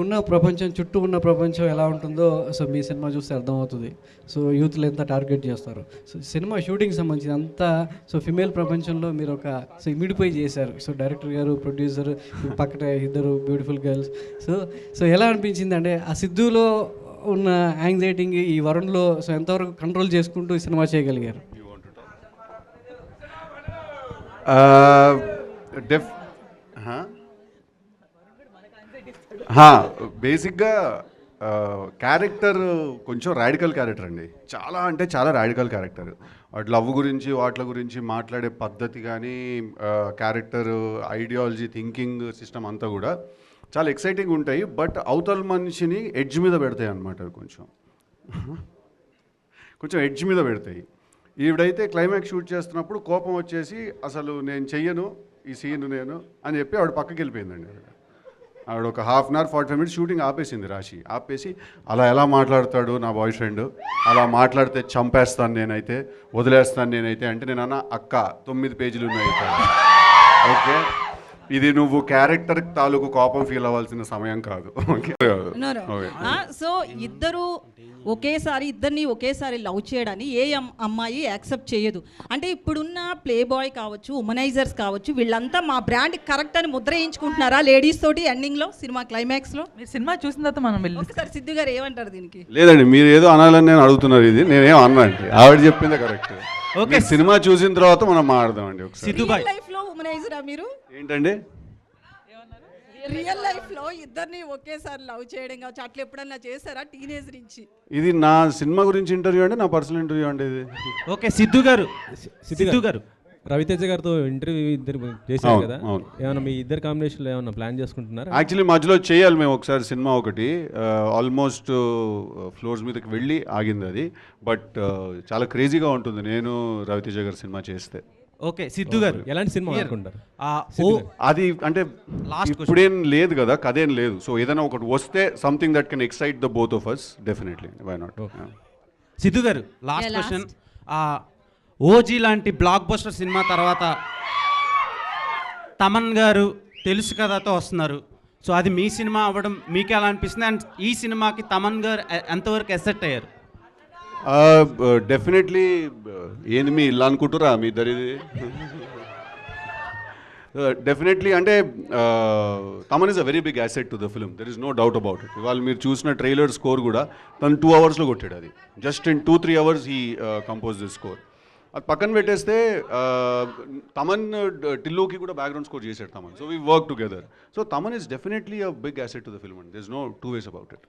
ఉన్న ప్రపంచం చుట్టూ ఉన్న ప్రపంచం ఎలా ఉంటుందో సో మీ సినిమా చూస్తే అర్థమవుతుంది. సో యూత్లు ఎంత టార్గెట్ చేస్తారు. సో సినిమా షూటింగ్ సంబంధించి అంతా సో ఫిమేల్ ప్రపంచంలో మీరు ఒక సో ఇమిడిపోయి చేశారు. సో డైరెక్టర్ గారు ప్రొడ్యూసర్ పక్కన ఇద్దరు బ్యూటిఫుల్ గర్ల్స్. సో సో ఎలా అనిపించింది అంటే ఆ సిద్ధులో ఉన్న యాంగ్జైటింగ్ ఈ వరుణ్లో సో ఎంతవరకు కంట్రోల్ చేసుకుంటూ ఈ సినిమా చేయగలిగారు? Uh, డెఫ్ బేసిక్గా క్యారెక్టర్ కొంచెం రాడికల్ క్యారెక్టర్ అండి. చాలా అంటే చాలా రాడికల్ క్యారెక్టర్. వాటి లవ్ గురించి వాటి గురించి మాట్లాడే పద్ధతి కానీ క్యారెక్టర్ ఐడియాలజీ థింకింగ్ సిస్టమ్ అంతా కూడా చాలా ఎక్సైటింగ్ ఉంటాయి. బట్ అవతల మనిషిని ఎడ్జ్ మీద పెడతాయి అన్నమాట అవి కొంచెం. కొంచెం ఎడ్జ్ మీద పెడతాయి. ఈవిడైతే క్లైమాక్స్ షూట్ చేస్తున్నప్పుడు కోపం వచ్చేసి అసలు నేను చెయ్యను ఈ సీన్ నేను అని చెప్పి ఆవిడ పక్కకి వెళ్ళిపోయిందండి ఆవిడ ఒక half an hour forty five minutes shooting ఆపేసింది రాశి. ఆపేసి అలా ఎలా మాట్లాడతాడు నా బాయ్ ఫ్రెండ్? అలా మాట్లాడితే చంపేస్తాను నేనైతే వదిలేస్తాను నేనైతే అంటే నేను అన్న అక్క తొమ్మిది పేజీలు ఉన్నాయి ఓకే? ఇది నువ్వు క్యారెక్టర్ తాలూకు కోపం ఫీల్ అవ్వాల్సిన సమయం కాదు. ఓకే ఓకే సో ఇద్దరు ఒకేసారి ఇద్దరిని ఒకేసారి లవ్ చేయడాన్ని ఏ అమ్- అమ్మాయి యాక్సెప్ట్ చేయదు. అంటే ఇప్పుడున్న ప్లే బాయ్ కావచ్చు ఉమనైజర్స్ కావచ్చు వీళ్ళంతా మా బ్రాండ్ కరెక్ట్ అని ముద్ర వేయించుకుంటున్నారా లేడీస్ తోటి ఎండింగ్లో సినిమా క్లైమాక్స్లో? మీరు సినిమా చూసిన తర్వాత మనం వెళ్ళి ఒకసారి సిద్ధు గారు ఏమంటారు దీనికి? లేదండి మీరు ఏదో అనాలని నేను అడుగుతున్నారు ఇది. నేనేం అన్నాండి ఆవిడ చెప్పిందే కరెక్ట్ ఓకే సినిమా చూసిన తర్వాత మనం మాట్లాడదామండి ఒకసారి. సిద్ధుబాయ్ లైఫ్ ఉమనైజరా మీరు? ఏంటండి? రియల్ లైఫ్లో ఇద్దరిని ఒకేసారి లవ్ చేయడం కావచ్చు అట్లా ఎప్పుడన్నా చేశారా టీనేజ్ నుంచి? ఇది నా సినిమా గురించి ఇంటర్వ్యూ అండి నా పర్సనల్ ఇంటర్వ్యూ అండి ఇది. ఓకే సిద్ధు గారు. సిద్ధు గారు. రవితేజ గారితో ఇంటర్వ్యూ ఇద్దరు చేశారు అవును, కదా. అవును. ఏమైనా మీ ఇద్దరు కాంబినేషన్లో ఏమైనా ప్లాన్ చేసుకుంటున్నారా? యాక్చువల్లీ మధ్యలో చేయాలి మేము ఒకసారి సినిమా ఒకటి. ఆల్మోస్ట్ ఫ్లోర్స్ మీదకి వెళ్ళి ఆగింది అది. బట్ చాలా క్రేజీగా ఉంటుంది. నేను రవితేజ గారి సినిమా చేస్తే. ఓకే సిద్ధు గారు ఎలాంటి సినిమా అనుకుంటారు? అది అంటే Last ఇప్పుడేం లేదు కదా కదేం లేదు. సో ఏదైనా ఒకటి వస్తే something that can excite the both of us definitely why not Siddhu గారు లాస్ట్ క్వశ్చన్ ఓజీ లాంటి బ్లాక్ బస్టర్ సినిమా తర్వాత తమన్ గారు తెలుసు కథతో వస్తున్నారు. సో అది మీ సినిమా అవ్వడం మీకు ఎలా అనిపిస్తుంది? అండ్ ఈ సినిమాకి తమన్ గారు ఎంతవరకు ఎసెట్ అయ్యారు? డెఫినెట్లీ ఏంది మీ ఇల్లు అనుకుంటురా మీ ఇద్దరిది డెఫినెట్లీ అంటే Thaman is a very big asset to the film there is no doubt about it ఇవాళ మీరు చూసిన ట్రైలర్ స్కోర్ కూడా తను టూ అవర్స్లో కొట్టాడు అది. Just in two three hours ఈ కంపోజ్ ద స్కోర్ అది పక్కన పెట్టేస్తే తమన్ టిల్లుకి కూడా బ్యాక్గ్రౌండ్ స్కోర్ చేశాడు Thaman. So we work together so Thaman is definitely a big asset to the film and this no two ways about it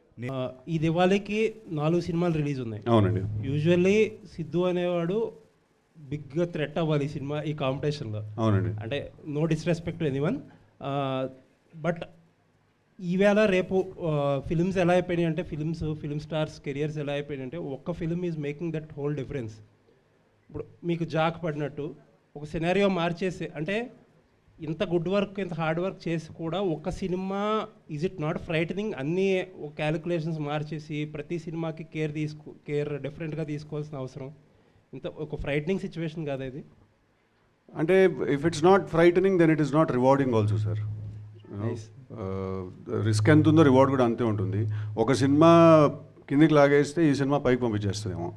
ఈ దివాళీకి నాలుగు సినిమాలు రిలీజ్ ఉన్నాయి. అవునండి. యూజువల్లీ సిద్ధు అనేవాడు బిగ్గా థ్రెట్ అవ్వాలి ఈ సినిమా ఈ కాంపిటీషన్లో అవునండి. అంటే నో డిస్రెస్పెక్ట్ ఎనీవన్ బట్ ఈవేళ రేపు ఫిల్మ్స్ ఎలా అయిపోయినాయి అంటే ఫిల్మ్స్ ఫిల్మ్ స్టార్స్ కెరియర్స్ ఎలా అయిపోయినాయి అంటే ఒక్క film is making that whole difference ఇప్పుడు మీకు జాక్ పడినట్టు ఒక సినారియో మార్చేసి అంటే ఇంత గుడ్ వర్క్ ఇంత హార్డ్ వర్క్ చేసి కూడా ఒక సినిమా ఈజ్ ఇట్ నాట్ ఫ్రైటనింగ్ అన్ని క్యాలిక్యులేషన్స్ మార్చేసి ప్రతి సినిమాకి కేర్ తీసుకో కేర్ డిఫరెంట్గా తీసుకోవాల్సిన అవసరం. ఇంత ఒక ఫ్రైటనింగ్ సిచ్యువేషన్ కాదా ఇది? అంటే if it's not frightening then it is not rewarding also sir risk ఎంత ఉందో రివార్డ్ కూడా అంతే ఉంటుంది. ఒక సినిమా కిందికి లాగేస్తే ఈ సినిమా పైకి పంపించేస్తుందేమో.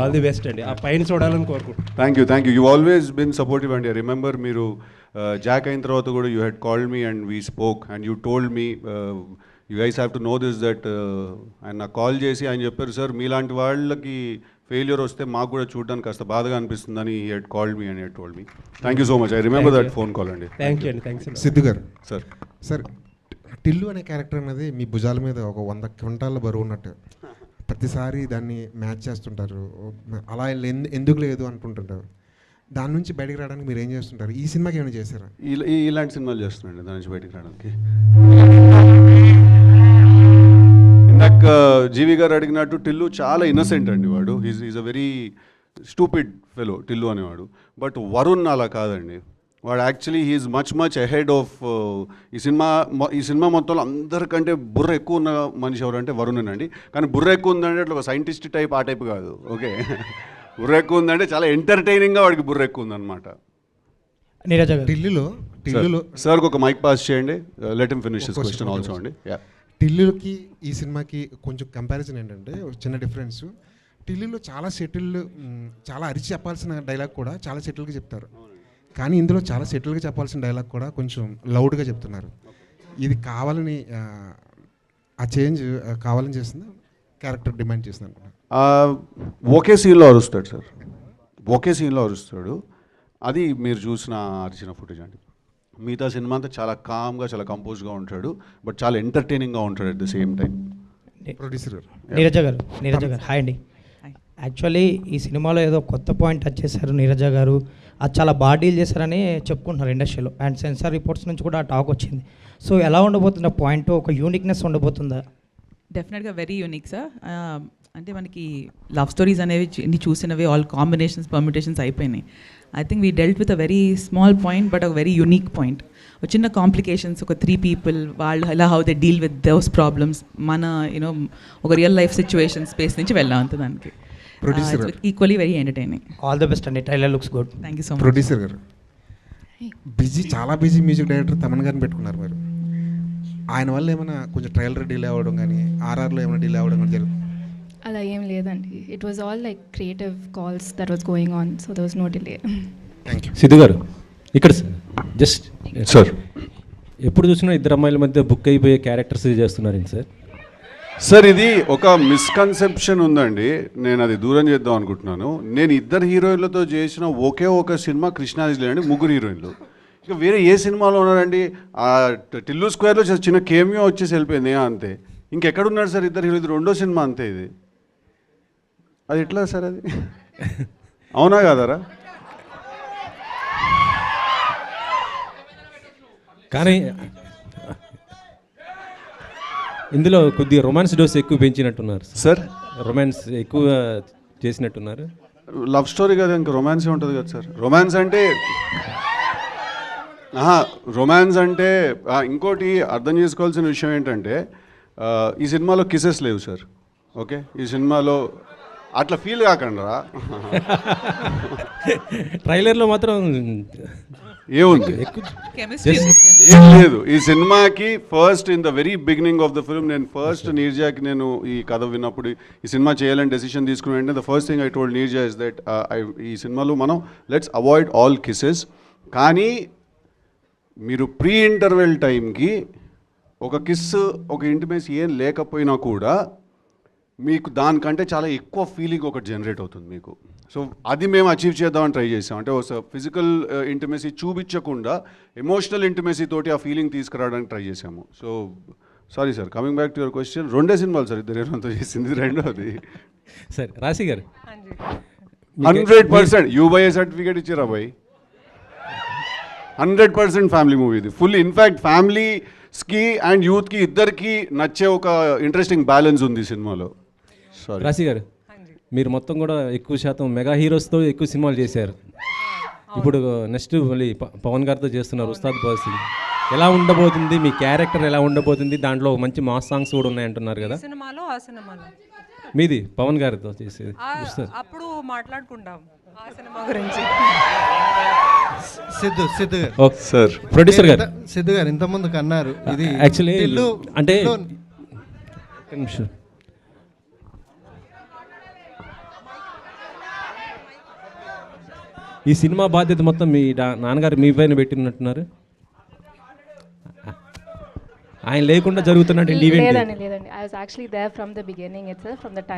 ఆల్ ది బెస్ట్ అండి. ఆ పైన చూడాలని కోరుకుంటున్నాను. Thank you thank you you always been supportive అండి. ఐ రిమెంబర్ మీరు జాక్ అయిన తర్వాత కూడా you had called me and we spoke and you told me you guys have to know this that ఆయన నాకు కాల్ చేసి ఆయన చెప్పారు సార్ మీలాంటి వాళ్ళకి ఫెయిల్యూర్ వస్తే మాకు కూడా చూడడానికి కాస్త బాధగా అనిపిస్తుందని ఈ he'd called me and he'd told me thank you so much I remember that phone call అండి. థ్యాంక్ యూ అండి. థ్యాంక్స్ సిద్ధు గారు. సార్ సార్ టిల్లు అనే క్యారెక్టర్ అనేది మీ భుజాల మీద ఒక వంద క్వింటాల బరువు ఉన్నట్టు. ప్రతిసారి దాన్ని మ్యాచ్ చేస్తుంటారు. అలా ఎందుకు లేదు అనుకుంటుంటారు. దాని నుంచి బయటకు రావడానికి మీరు ఏం చేస్తుంటారు? ఈ సినిమాకి ఏమైనా చేశారా? ఈ- ఇలాంటి సినిమాలు చేస్తున్నాండి దాని నుంచి బయటకు రావడానికి. ఇందాక జీవి గారు అడిగినట్టు టిల్లు చాలా ఇన్నసెంట్ అండి వాడు. Is is a very stupid fellow Tillu అనేవాడు. బట్ వరుణ్ అలా కాదండి. వాడు actually he's much much ahead of ఈ సినిమా ఈ సినిమా మొత్తంలో అందరికంటే బుర్ర ఎక్కువ ఉన్న మనిషి ఎవరంటే వరుణ్ అండి కానీ బుర్ర ఎక్కువ ఉందంటే అట్లా ఒక సైంటిస్ట్ టైప్ ఆ టైప్ కాదు ఓకే? బుర్ర ఎక్కువ ఉందంటే చాలా ఎంటర్టైనింగ్గా వాడికి బుర్ర ఎక్కువ ఉందన్నమాట. టిల్లులో టిల్లులో సార్ ఒక మైక్ పాస్ చేయండి let him finish this question also అండి. యా. టిల్లుకి ఈ సినిమాకి కొంచెం కంపారిజన్ ఏంటంటే ఒక చిన్న డిఫరెన్స్. టిల్లులో చాలా సెటిల్ చాలా అరిచి చెప్పాల్సిన డైలాగ్ కూడా చాలా సెటిల్గా చెప్తారు. కానీ ఇందులో చాలా సెటిల్గా చెప్పాల్సిన డైలాగ్ కూడా కొంచెం లౌడ్గా చెప్తున్నారు. ఇది కావాలని ఆ, చేంజ్ కావాలని చేస్తుంది క్యారెక్టర్ డిమాండ్ చేస్తుంది అనుకున్నాను ఆ, ఒకే సీన్లో అరుస్తాడు సార్. ఒకే సీన్లో అరుస్తాడు. అది మీరు చూసిన అరిచిన ఫుటేజ్ అండి. మిగతా సినిమా అంతా చాలా కామ్గా చాలా కంపోజ్గా ఉంటాడు. బట్ చాలా ఎంటర్టైనింగ్గా ఉంటాడు at the same time producer గారు. నీరజ గారు నీరజ గారు. హాయ్ అండి. యాక్చువల్లీ ఈ సినిమాలో ఏదో కొత్త పాయింట్ టచ్ చేశారు నీరజ గారు. అది చాలా బాగా డీల్ చేశారని చెప్పుకుంటున్నారు ఇండస్ట్రీలో అండ్ సెన్సార్ రిపోర్ట్స్ నుంచి కూడా ఆ టాక్ వచ్చింది. సో ఎలా ఉండబోతుంది ఆ పాయింట్ ఒక యూనిక్నెస్ ఉండబోతుందా? డెఫినెట్గా వెరీ యూనిక్ సార్ అంటే మనకి లవ్ స్టోరీస్ అనేవి చూసినవి ఆల్ కాంబినేషన్స్ పర్మిటేషన్స్ అయిపోయినాయి. I think we dealt with a very small point but ఒక వెరీ యూనిక్ పాయింట్ ఒక చిన్న కాంప్లికేషన్స్ ఒక త్రీ పీపుల్ వాళ్ళు ఎలా how they deal with those problems మన యూనో ఒక రియల్ లైఫ్ సిచ్యువేషన్ స్పేస్ నుంచి వెళ్ళాం అంత దానికి Producer. Equally very entertaining all the best అండి trailer looks good thank you so much producer గారు. బిజీ చాలా బిజీ మ్యూజిక్ డైరెక్టర్ తమన్ గారిని పెట్టుకున్నారు మీరు. ఆయన వల్ల ఏమైనా కొంచెం ట్రైలర్ డిలే అవ్వడం కానీ ఆర్ఆర్లో ఏమైనా డిలే అవ్వడం కానీ జరుగుతుంది? అలా ఏం లేదండి. It was all like creative calls that was going on so there was no delay thank you Siddhu గారు ఇక్కడ జస్ట్ సార్ ఎప్పుడు చూసినా ఇద్దరు అమ్మాయిల మధ్య బుక్ అయిపోయే క్యారెక్టర్స్ చేస్తున్నారండి సార్. సార్ ఇది ఒక మిస్కన్సెప్షన్ ఉందండి. నేను అది దూరం చేద్దాం అనుకుంటున్నాను. నేను ఇద్దరు హీరోయిన్లతో చేసిన ఒకే ఒక సినిమా కృష్ణాజిలే అండి ముగ్గురు హీరోయిన్లు. ఇక వేరే ఏ సినిమాలో ఉన్నారండి? ఆ టిల్లు స్క్వేర్లో చిన్న కేమియో వచ్చేసి వెళ్ళిపోయింది అంతే అంతే. ఇంకెక్కడున్నారు సార్ ఇద్దరు హీరో ఇది రెండో సినిమా అంతే ఇది. అది ఎట్లా సార్ అది? అవునా కాదరా? కానీ ఇందులో కొద్దిగా రొమాన్స్ డోస్ ఎక్కువ పెంచినట్టున్నారు సార్ రొమాన్స్ ఎక్కువ చేసినట్టున్నారు? లవ్ స్టోరీ కదా ఇంకా రొమాన్సే ఉంటుంది కదా సార్ రొమాన్స్ అంటే రొమాన్స్ అంటే ఇంకోటి అర్థం చేసుకోవాల్సిన విషయం ఏంటంటే ఈ సినిమాలో కిసెస్ లేవు సార్ ఓకే ఈ సినిమాలో అట్లా ఫీల్ కాకుండా ట్రైలర్లో మాత్రం ఏముంది? ఏం లేదు. ఈ సినిమాకి first in the very beginning of the film నేను ఫస్ట్ నీర్జాకి నేను ఈ కథ విన్నప్పుడు ఈ సినిమా చేయాలని డెసిషన్ తీసుకుని వెంటనే the first thing I told Neerja is that ఈ సినిమాలో మనం లెట్స్ అవాయిడ్ ఆల్ కిసెస్ కానీ మీరు ప్రీ ఇంటర్వెల్ టైంకి ఒక కిస్ ఒక ఇంటిమేసి ఏం లేకపోయినా కూడా మీకు దానికంటే చాలా ఎక్కువ ఫీలింగ్ ఒకటి జనరేట్ అవుతుంది మీకు. సో అది మేము అచీవ్ చేద్దామని ట్రై చేసాం. అంటే ఒక ఫిజికల్ ఇంటిమేసీ చూపించకుండా ఎమోషనల్ ఇంటిమేసీ తోటి ఆ ఫీలింగ్ తీసుకురావడానికి ట్రై చేసాము. So sorry sir coming back to your question రెండే సినిమాలు సార్ ఇద్దరు హీరోలతో చేసింది రెండోది సరే రాశి గారు. Hundred. Percent U by A certificate ఇచ్చారా బాయ్ హండ్రెడ్ పర్సెంట్ ఫ్యామిలీ మూవీ ఇది. ఫుల్ ఇన్ఫ్యాక్ట్ ఫ్యామిలీస్కి అండ్ యూత్కి ఇద్దరికి నచ్చే ఒక ఇంట్రెస్టింగ్ బ్యాలెన్స్ ఉంది సినిమాలో. రాశి గారు మీరు మొత్తం కూడా ఎక్కువ శాతం మెగా హీరోస్తో ఎక్కువ సినిమాలు చేశారు. ఇప్పుడు నెక్స్ట్ మళ్ళీ ప- పవన్ గారితో చేస్తున్నారు ఉస్తాద్ భగత్ సింగ్ ఎలా ఉండబోతుంది మీ క్యారెక్టర్ ఎలా ఉండబోతుంది దాంట్లో మంచి మాస్ సాంగ్స్ కూడా ఉన్నాయంటున్నారు కదా. సినిమాలో ఆ సినిమాలో. మీది పవన్ గారితో చేసేది. అప్పుడు మాట్లాడుకుంటాం ఆ సినిమా గురించి. సిద్ధు సిద్ధు గారు. ఓకే. సార్ ప్రొడ్యూసర్ గారు. సిద్ధు గారు ఇంతకుముందుకు అన్నారు ఇది యాక్చువల్లీ అంటే నిమిషం. ఈ సినిమా బాధ్యత మొత్తం మీ నాన్నగారు మీ పైన పెట్టినట్టున్నారు? ఆయన లేకుండా జరుగుతున్నటువంటి ఈవెంట్ లేదండి లేదండి. I was actually there from the beginning it's from the time